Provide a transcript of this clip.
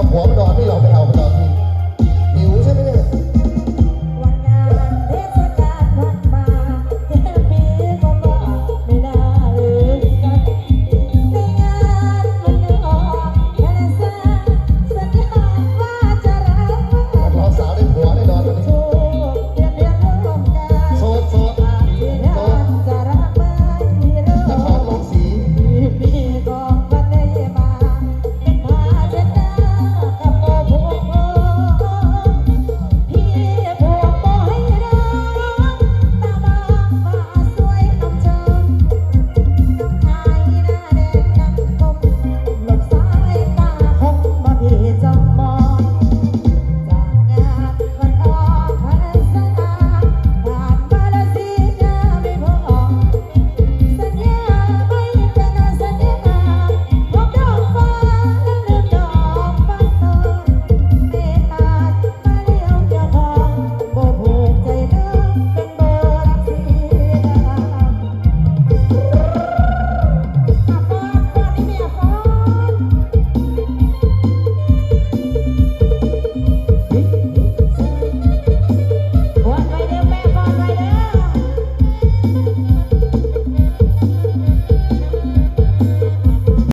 เอาผัวมานอนไม่ยอมไปเอามานอนที